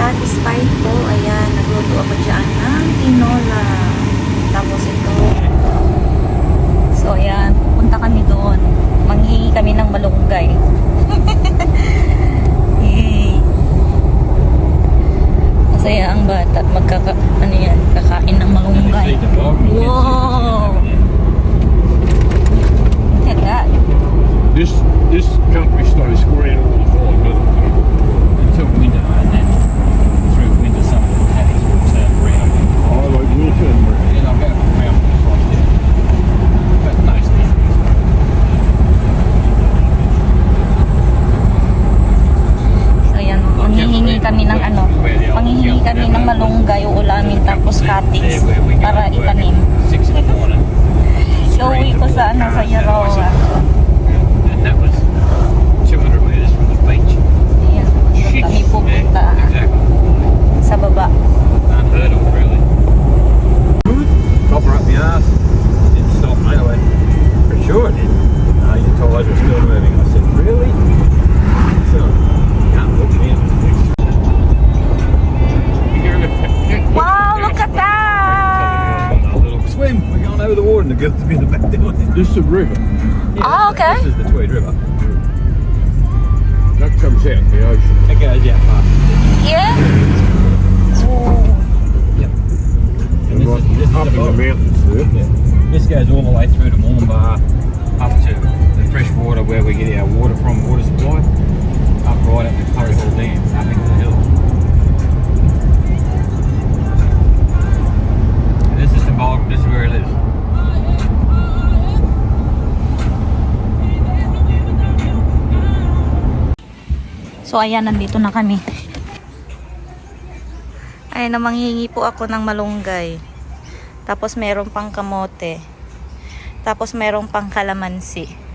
satisfied po. Ayan, kami ng ano, manghihingi kami ng malunggay, uulamin tapos cuttings para itanim. Swim. We're over the water, and the girls be in the back doing it. This is a river. Ah, okay. This is the Tweed River. That comes out in the ocean. It goes out past. Yeah? Oh, Yep. And And this right is, this is up the in the mountains there. Yeah. This goes all the way through to Moolumbar, up to the fresh water where we get our water from, water supply, So ayan, nandito na kami. Ay, na po ako ng malunggay. Tapos meron pang kamote. Tapos meron pang kalamansi.